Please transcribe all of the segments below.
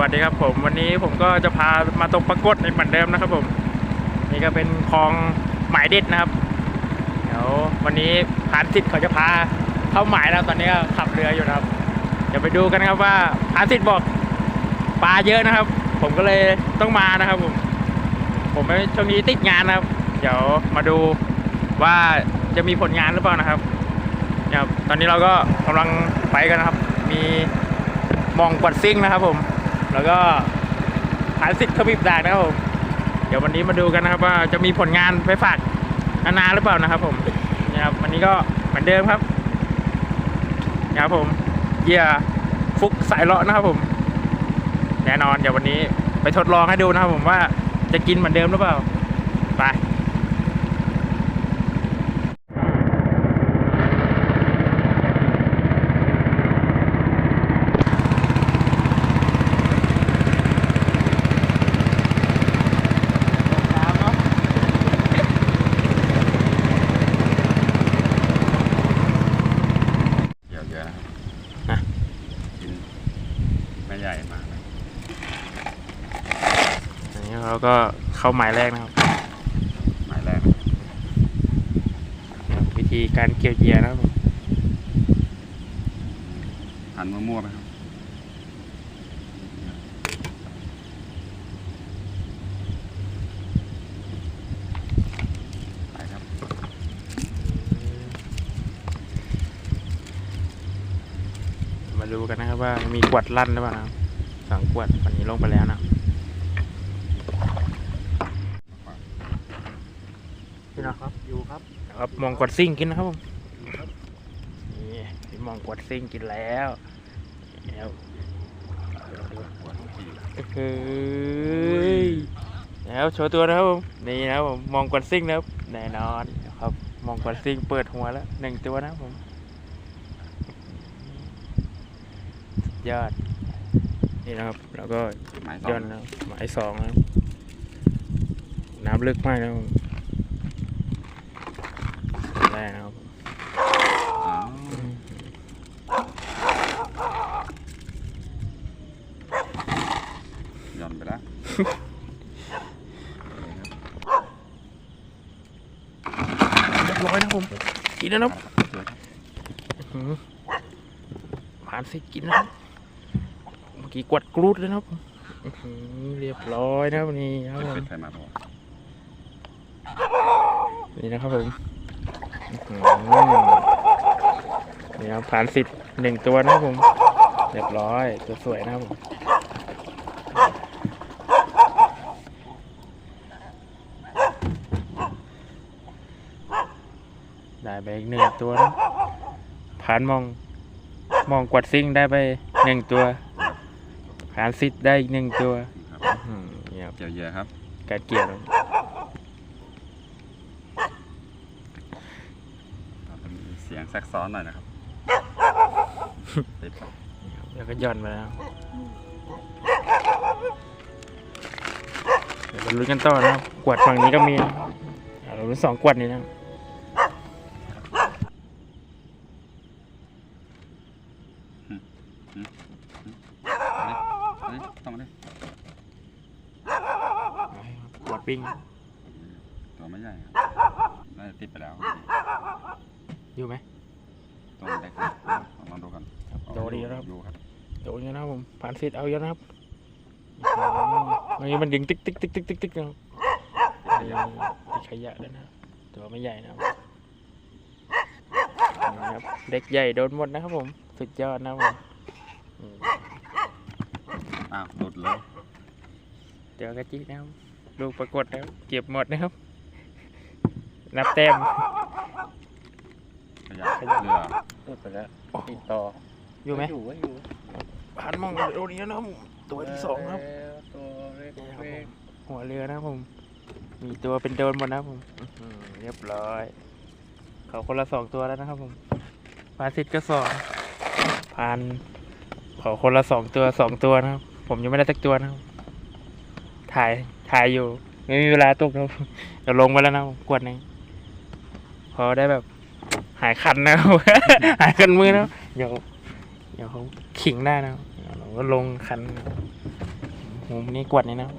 วัสดีครับผมวันนี้ผมก็จะพามาตกปรากฏในเหมือนเดิมนะครับผม นี่ก็เป็นคลองหมายเด็ดนะครับ เดี๋ยววันนี้พานสิทธิ์เขาจะพาเข้าหมายแล้วตอนนี้ก็ขับเรืออยู่นะครับ เดี๋ยวไปดูกันครับว่าพานสิทธิ์บอกปลาเยอะนะครับ ผมก็เลยต้องมานะครับผม ผมช่วงนี้ติดงานนะครับ เดี๋ยวมาดูว่าจะมีผลงานหรือเปล่านะครับนะครับตอนนี้เราก็กำลังไปกันนะครับ มีมองกวัดซิ่งนะครับผม แล้วก็ผานสิทธิ์ขมิบดากนะครับผมเดี๋ยววันนี้มาดูกันนะครับ ว่าจะมีผลงานไปฝากนานาหรือเปล่านะครับ ผมนี่ครับวันนี้ก็เหมือนเดิมครับนี่ครับผมเหยื่อฟุกสายเลาะนะครับผม แน่นอนเดี๋ยววันนี้ไปทดลองให้ดูนะครับผมว่าจะกินเหมือนเดิมหรือเปล่าไป เยอะเยอะนะครับฮะกินไม่ใหญ่มากเลยอันนี้เราก็เข้าหมายแรกนะครับ หมายแรก วิธีการเกี่ยวเหยื่อนะครับผมหันมั่วๆไปครับไปครับ มา ดูกันนะครับว่ามีกวดลั่นหรือเปล่านะครับสองกวดวันนี้ลงไปแล้วนะพี่นะครับอยู่ครับครับมองกวดซิ่งกินนะครับผมนี่พี่มองกวดซิ่งกินแล้วแล้วปวดขี่เฮ้ยแล้วโชว์ตัวนะครับผมนี่นะครับผมมองกวดซิ่งนะครับแน่นอนครับมองกวดซิ่งเปิดหัวแล้วหนึ่งตัวนะครับผมสุด ยอด นี่นะครับ แล้วก็หมายสองย่อนนะครับหมายสองนะครับน้ำลึกมากนะครับผมแรกนะครับผมอ้าวหย่อนไปแล้วเรียบร้อยนะครับผมกินแล้วนะครับ สวยครับอื้อหือผ่านสิกินนะครับเมื่อ กี้กวดกรูดเลยนะครับอื้อหือเรียบร้อยนะครับนี่ครับผมเป็นใครมาพอนี่นะครับผมอื้อหือนี่ครับผ่านสิทธิ์หนึ่งตัวนะครับผม เรียบร้อยตัวสวยนะครับผมได้ไปอีกหนึ่งตัวนะผ่านมองมองกวัดซิ่งได้ไปหนึ่งตัว ผ่านซิดได้อีกหนึ่งตัวครับอื้อหือนี่ครับเกี่ยวเหยอะครับการเกี่ยวครับมีเสียงแซกซ้อนหน่อยนะครับติดครับแล้วก็หย่อนไปแล้วเดี๋ยวเราลุ้นกันต่อนะครับกวดฝั่งนี้ก็มีอ่าเราลุ้นสองกวดนี้นะครับ เฮ้ยต้องมาดิ กวด ปิ้งตัวไม่ใหญ่ครับน่าจะติดไปแล้วอยู่ไหมตัวมันเล็กนะลองดูกันโดดีแล้วครับดูครับโดนอยู่นะครับผมผ่านซิดเอาเยอะนะครับอันนี้มันดึงติ๊กติ๊กติ๊กติ๊กติ๊กติ๊กนะครับติดขยะด้วยนะครับตัวไม่ใหญ่นะครับนี่ครับเด็กใหญ่โดนหมดนะครับผมสุดยอดนะครับผมอืมอ้าวหลุดเลยเดี๋ยวกะจินะครับ ลูกปรากฏแล้วเก็บหมดนะครับ นับแต้มขยะเรือหลุดไปแล้วติดต่ออยู่ไหมอยู่ก็อยู่ผ่านมองโดนนี้แล้วนะครับผมตัวที่สองครับแล้วตัวเล็กนี่ครับเล็ผกมหัวเรือนะครับผม มีตัวเป็นโดนหมดนะครับผมอื้อหือเรียบร้อย เขาคนละสองตัวแล้วนะครับผมพานสิทธิ์ก็สองพานเขาคนละสองตัวสองตัวนะครับ ผมยังไม่ได้สักตัวนะครับ ถ่าย ถ่ายอยู่ ไม่มีเวลาตกนะครับเดี๋ยวลงไปแล้วนะกวดนึงพอได้แบบ หายคันนะหายคันมือนะเดี๋ยวเดี๋ยวเขาขิงได้นะเราก็ลงคันหูนี่กวดนี่นะ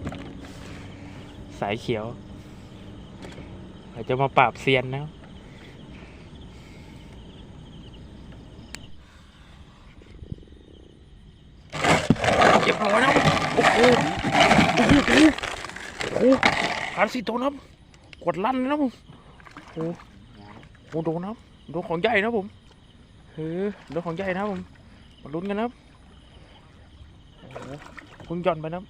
สายเขียวเราจะมาปราบเซียนนะเรียบร้อยนะโอ้โหโอ้โห โอ้โหผ่านสี่ตัวนะครับกดลั่นนะผมโอ้โหโดนนะครับโดนของใหญ่นะผมเฮ้ยโดนของใหญ่นะผมมาลุ้นกันนะครับโอ้โหเพุ่งหย่อนไปนะ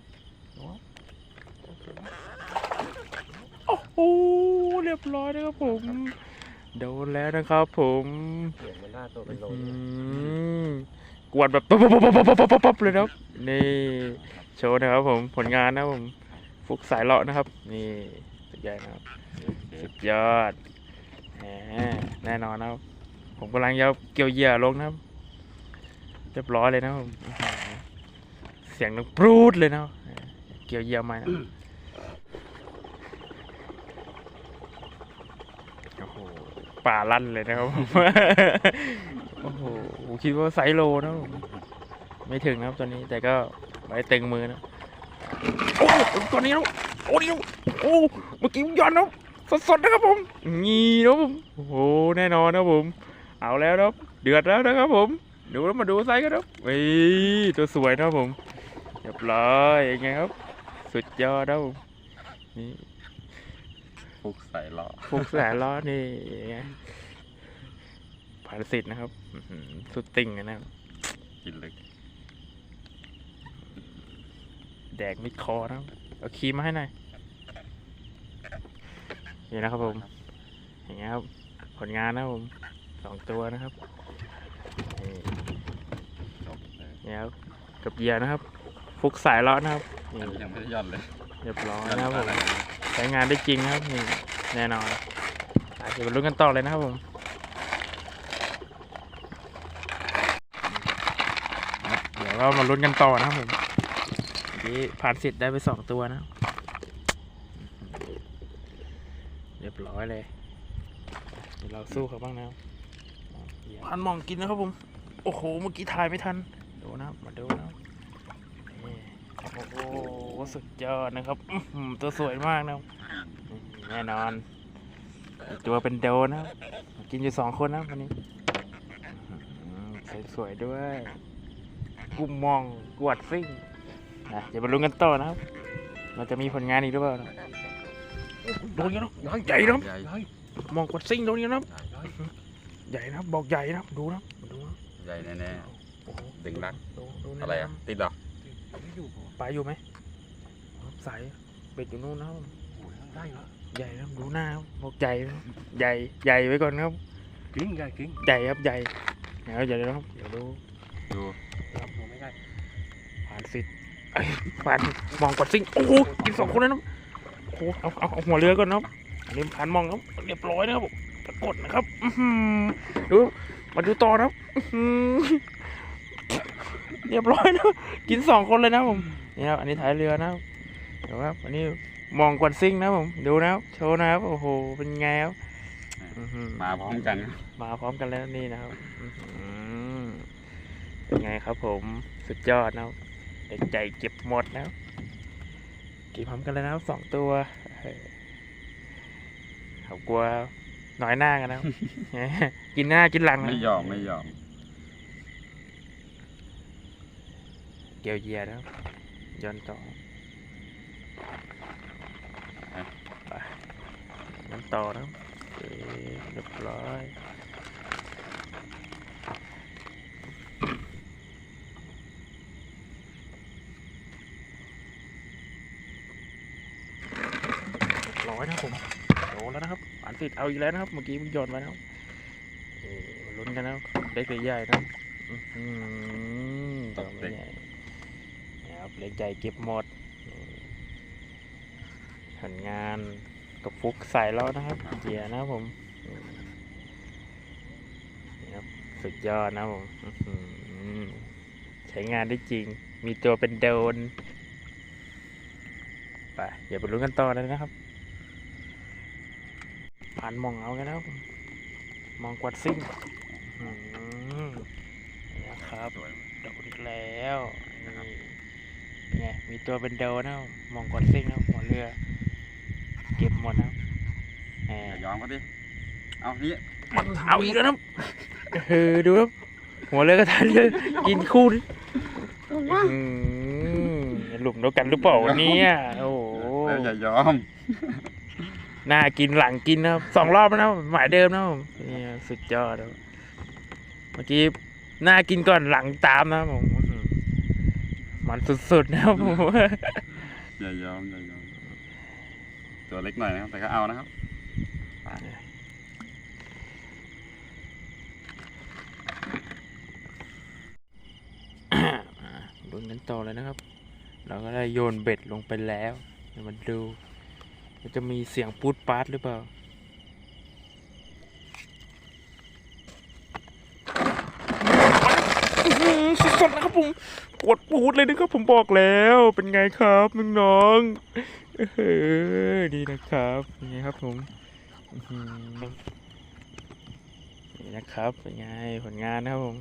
โอ้โหเรียบร้อยนะครับผมโดนแล้วนะครับผมเสียงมันหน้าตัวเป็นลมกวดแบบปั๊บปั๊บปั๊บปั๊บปั๊บปั๊บปั๊บเลยนะครับนี่โชว์นะครับผมผลงานนะผม ฟุกสายเลาะนะครับ นี่สุดยอดนะครับสุดยอดแหมแน่นอนนะครับ ผมกำลังจะเกี่ยวเหยื่อลงนะครับเรียบร้อยเลยนะครับผมอื้อหือเสียงดังปรูดเลยนะครับเกี่ยวเหยื่อใหม่นะโอ้โหป่าลั่นเลยนะครับผมโอ้โหผมคิดว่าไซส์โลนะผมไม่ถึงนะครับตอนนี้แต่ก็ไว้เต็งมือนะ โอ้ตัวนี้แล้วโอ้นี่แล้วโอ้เมื่อกี้ผมย้อนแล้วสดๆนะครับผมงี้นะผมโอ้โหแน่นอนนะครับผม เอาแล้วนะครับเดือดแล้วนะครับผมดูแล้วมาดูไซส์กันครับเฮ้ยตัวสวยนะครับผมเรียบร้อยยังไงครับ สุดยอดนะครับผมนี่ฟุกใส่ล้อฟุกแสนล้อนี่ยังไงผ่านสิทธิ์นะครับอื้อหือสุดติ่งอะนะครับกินลึก แดกมิดคอนะครับเอาครีมมาให้หน่อยนี่นะครับผมอย่างเงี้ยครับผลงานนะครับผมสองตัวนะครับนี่จบเลยเนี่ยครับกับเหยียร์นะครับ ฟุกสายล้อนะครับนี่อันนี้ยังไม่ได้ย่อนเลยเรียบร้อยย่อนนะครับผอะไรมใช้งานได้จริงนะครับนี่แน่นอนอะเดี๋ยวมาลุ้นกันต่อเลยนะครับผมเดี๋ยวเรามาลุ้นกันต่อนะครับผมเมื่อ กี้ผ่านสิทธิ์ได้ไปสองตัวนะ เรียบร้อยเลย เดี๋ยวเราสู้เขาบ้างนะพันมองกินนะครับผม โอ้โห เมื่อกี้ถ่ายไม่ทัน ดูนะ มาดูนะโอ้โห สุดยอดนะครับ ตัวสวยมากนะแน่นอน ตัวเป็นโดนนะกินอยู่สองคนนะวันนี้ สวยๆด้วย กุมมองกวดซิ่ง นะเดี๋ยวมาลุ้นกันต่อนะครับเราจะมีผลงานอีกหรือเปล่านะโดนกันแล้วใหญ่นะครับใหญ่มองกวดซิ่งโดนกันนะครับใหญ่ใหญ่นะครับบอกใหญ่นะครับดูนะครับดูนะใหญ่แน่ โอ้โหดึงรัก ดูดูๆนอะไรอะ ติดเหรอไม่อยู่พอปลาอยู่ไหมใสายเบ็ดอยู่นู่นนะครับโอ้ยได้เหรอใหญ่นะครับดูหน้าครับบอกใหญ่นะครับใหญ่ใหญ่ไว้ก่อนครับกิ้งใหญ่กิ้งใหญ่ครับใหญ่เดี๋ยวเดี๋ยวนะครับเดี๋ยวดูดูรับหัวไม่ได้ผ่านสิทธิ์ เอ้ยผ่านมองกดซิ่งโอ้โหกินสองคนเลยนะโอ้โหเอาเอาเอาหัวเรือก่อนนะครับอันนี้ผ่านมองครับเรียบร้อยนะครับปรากฏนะครับอื้อหือดูมาดูต่อนะครับอื้อหือเรียบร้อยนะกินสองคนเลยนะครับผมนี่ครับอันนี้ท้ายเรือนะครับเดี๋ยวครับอันนี้มองกดซิ่งนะครับผมดูนะครับโชว์นะครับโอ้โหเป็นไงครับอื้อหือมาพร้อมกันมาพร้อมกันแล้วนี่นะครับอื้อหือเป็นไงครับผมสุดยอดนะครับ เด็กใจเก็บหมดนะครับกินพร้อมกันเลยนะครับสองตัวเออเขากลัวน้อยหน้ากันนะครับกินหน้ากินหลังนะไม่ยอมไม่ยอม เกี่ยวเหยียดนะครับย้อนต่อไปย้อนต่อนะครับโอเคเรียบร้อยร้อยนะครับผมโดนแล้วนะครับอัน ติดเอาอีกแล้วนะครับ เมื่อกี้มึงโยนมานะครับเอ่อลุ้นกันนะครับเล็กหรือใหญ่นะครับอื้อหือตัวไม่ใหญ่นะครับเล็กใหญ่เก็บหมดนี่ผลงานกับฟุกใส่แล้วนะครับเกียร์นะครับผมนี่ครับสุดยอดนะครับผมอื้อหือใช้งานได้จริง มีตัวเป็นโดนไปอย่าไปลุ้นกันต่อเลยนะครับ ผ่านมองเอากันแล้วมองกวาดซิ่งอืมนี่นะครับครับสวยโดนอีกแล้วนี่เป็นไงมีตัวเป็นโดนนะมองกดซิ่งนะหัวเรือ เก็บหมดนะแหมอย่ายอมเขาดิเอานี่มันเอาอีกแล้วนะเออดูครับหัวเรือกระทะเรือกินคู่ดิอื้อหือหลุมเดียวกันหรือเปล่าวันนี้โอ้โหแล้วอย่ายอมห น้ากินหลังกินนะครับสองรอบแล้วนะหมายเดิมนะครับนี่สุดยอดครับเมื่อกี้หน้ากินก่อนหลังตามนะครับผมอื้อหือมันสุดๆนะครับผมอย่ายอมอย่ายอมตัวเล็กหน่อยนะครับแต่ก็เอานะครับลุ้นกันต่อเลยนะครับ เราก็ได้โยนเบ็ดลงไปแล้วเดี๋ยวมาดูว่า จะมีเสียงปูดปาดหรือเปล่า สดๆนะครับผมกดปูดเลยนะครับผมบอกแล้วเป็นไงครับน้องๆเออดีนะครับเป็นไงครับผมนี่นะครับเป็นไงผลงานนะครับผม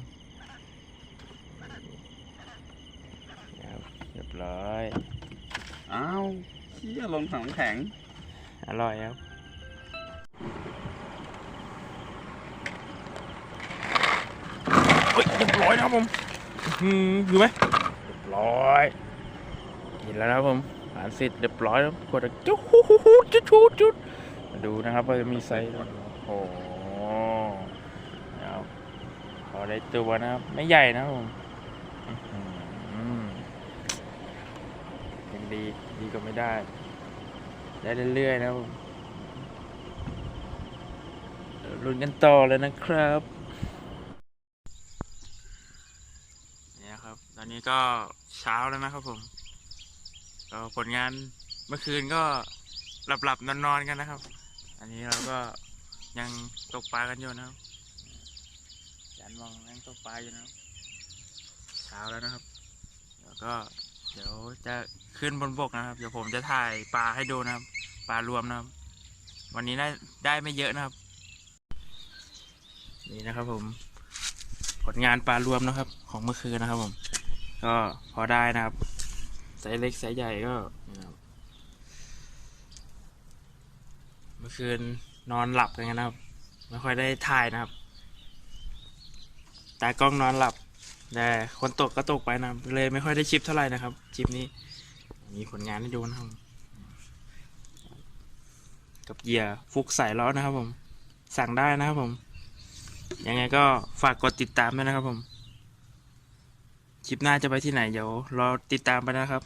ครับเรียบร้อย อ้าวเชี่ยลงถังแข็ง อร่อยครับเฮ้ยเรียบร้อยนะครับผมอืมอยู่ไหมเรียบร้อยกินแล้วนะครับผมอาหารเสร็จเรียบร้อยแล้วกดจุ๊ฮู้ฮู้ฮู้จุดจุดจุดมาดูนะครับว่าจะมีไซส์ด้วยโอ้โหเอาพอได้ตัวนะครับ ไม่ใหญ่นะครับผมอื้อหือยังดีดีก็ไม่ได้ ได้เรื่อยๆนะครับผมเดี๋ยวลุ้นกันต่อเลยนะครับเนี่ยครับ ตอนนี้ก็เช้าแล้วนะครับผมก็ผลงานเมื่อคืนก็หลับๆนอนๆกันนะครับ อันนี้เราก็ยังตกปลากันอยู่นะครับยันมองยังตกปลาอยู่นะครับเช้าแล้วนะครับ แล้วก็เดี๋ยวจะขึ้นบนบกนะครับ เดี๋ยวผมจะถ่ายปลาให้ดูนะครับ ปลารวมนะครับ วันนี้ได้ได้ไม่เยอะนะครับ นี่นะครับผม ผลงานปลารวมนะครับ ของเมื่อคืนนะครับผม ก็พอได้นะครับไซส์เล็กไซส์ใหญ่ก็เมื่อคืนนอนหลับกันนะครับ ไม่ค่อยได้ถ่ายนะครับ ตากล้องนอนหลับแต่คนตกก็ตกไปนะเลยไม่ค่อยได้ชิปเท่าไหร่นะครับชิปนี้ มีผลงานให้ดูนะครับ กับเหยื่อฟุกใส่ล้อนะครับผม สั่งได้นะครับผม ยังไงก็ฝากกดติดตามด้วยนะครับผม คลิปหน้าจะไปที่ไหนเดี๋ยวรอติดตามไปนะครับ